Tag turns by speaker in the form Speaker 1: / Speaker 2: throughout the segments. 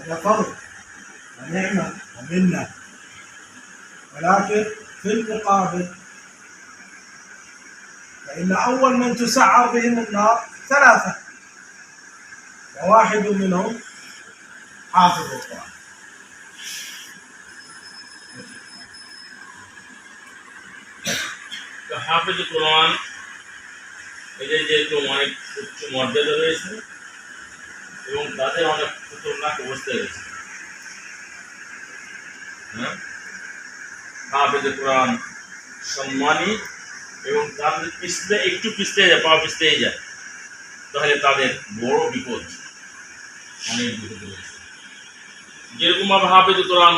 Speaker 1: هذا فضل ونعمة ومنة ولكن في المقابل فإن أول من تسعر بهم النار ثلاثة وواحد منهم حافظ القرآن
Speaker 2: তো হাফেজ কোরআন এদের যেহেতু অনেক উচ্চ মর্যাদা রয়েছে এবং তাদের অনেক খতরনাক অবস্থা রয়েছে। হ্যাঁ? কোরআন সম্মানী এবং তাদের একটু যায়, পা যায়, তাহলে তাদের বড় বিপদ অনেক বিপদ রয়েছে হাফেজ কোরআন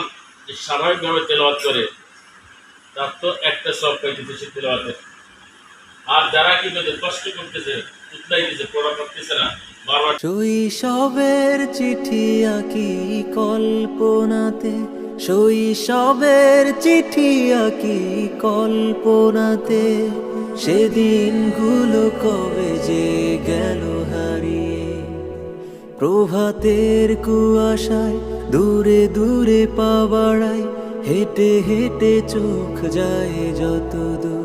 Speaker 2: স্বাভাবিকভাবে তেলাওয়াত করে, তার তো একটা সব পাইতেছে সে আর যারা কিন্তু কষ্ট করতেছে উতলাইতেছে পড়া করতেছে না
Speaker 3: শৈশবের চিঠি আঁকি কল্পনাতে শৈশবের চিঠি আঁকি কল্পনাতে। সেদিনগুলো কবে যে গেল হারিয়ে, প্রভাতের কুয়াশায় দূরে দূরে পা বাড়ায়, হেঁটে হেঁটে চোখ যায় যত দূর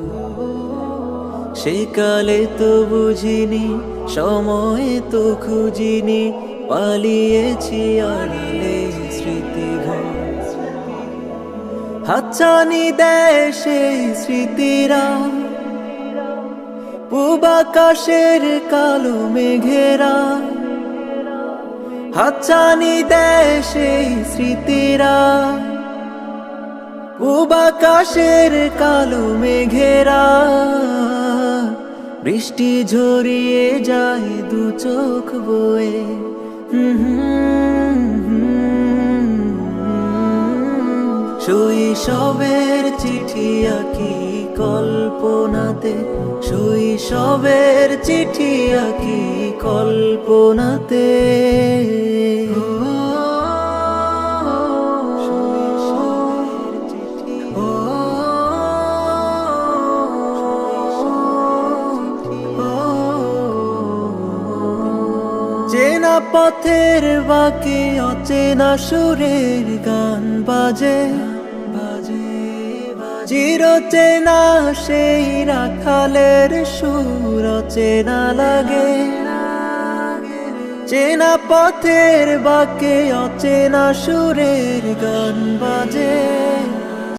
Speaker 3: সেকালে তো বুঝিনি, সময়ে তো খুঁজিনি, পালিয়েছি আড়ালে স্মৃতি হাতছানি দেয় সেই স্মৃতিরা। পূবাকাশের কালো মেঘেরা। হাতছানি দেয় সেই স্মৃতিরা। পূবাকাশের কালো মেঘেরা। বৃষ্টি ঝরিয়ে যায় দু চোখ বয়ে। শৈশবের চিঠি আঁকি কল্পনাতে। শৈশবের চিঠি আঁকি কল্পনাতে। পথের বাকি অচেনা সুরের গান বাজে। বাজে চির চেনা সেই রাখালের সুর চেনা লাগে। চেনা পথের বাকে অচেনা সুরের গান বাজে।